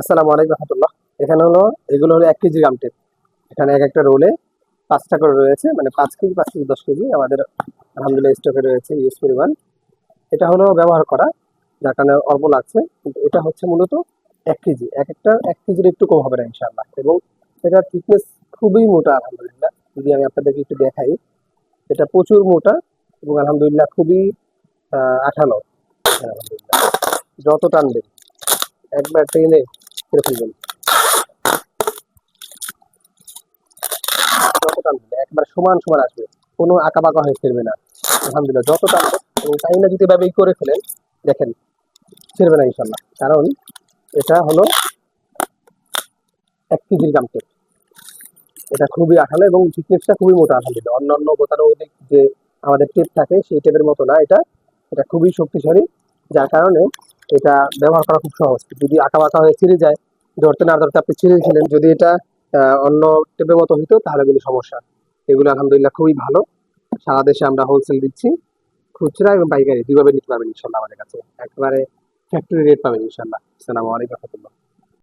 আসসালামু আলাইকুম রহমতুল্লাহ। এখানে হলো, এগুলো হলো এক কেজি গ্রাম টেপ। এখানে এক একটা রোলে পাঁচটা করে রয়েছে মানে পাঁচ কেজি পাঁচ কেজি, দশ কেজি আমাদের আলহামদুলিল্লাহ স্টকে রয়েছে ইউজ পরিমাণ। এটা হলো ব্যবহার করা, যার কারণে অল্প লাগছে, কিন্তু এটা হচ্ছে মূলত এক কেজি। এক একটা, এক কেজির একটু কম হবে না ইনশাআল্লাহ। এবং এটার থিকনেস খুবই মোটা, আলহামদুলিল্লাহ। যদি আমি আপনাদেরকে একটু দেখাই, এটা প্রচুর মোটা এবং আলহামদুলিল্লাহ খুবই আঠালো। আলহামদুলিল্লাহ। যত টানবেন, একবার টেনে করে যত টানবেন একবার সমান সমান আসবে। কোনো আঁকা বাঁকা হয়ে ফিরবে না। আলহামদুলিল্লাহ, যত টানবেন এবং তাই না যদি এভাবে করে ফেলেন, দেখেন ছিড়বে না ইনশাল্লাহ কারণ এটা হলো এক কেজির টেপ। এটা খুবই আঠালো এবং থিকনেসটা খুবই মোটা, আলহামদুলিল্লাহ। অন্যান্য গতানুগতিক যে আমাদের টেপ থাকে, সেই টেপের মতো না। এটা এটা খুবই শক্তিশালী যার কারণে এটা ব্যবহার করা খুব সহজ। যদি আঁকা বাঁকা হয়ে ছিঁড়ে যায়, ধরতে না ধরতে আপনি ছিঁড়ে ছিলেন যদি এটা অন্য টেপের মতো হইতো, তাহলে কিন্তু সমস্যা। এগুলো আলহামদুলিল্লাহ খুবই ভালো। সারা দেশে আমরা হোলসেল দিচ্ছি। খুচরা এবং পাইকারি, দুইভাবে নিতে পারবেন ইনশাল্লাহ আমাদের কাছে। একেবারে ফ্যাক্টরি রেট পাবেন ইনশাল্লাহ। আসসালামু আলাইকুম রহমতুল্লাহ।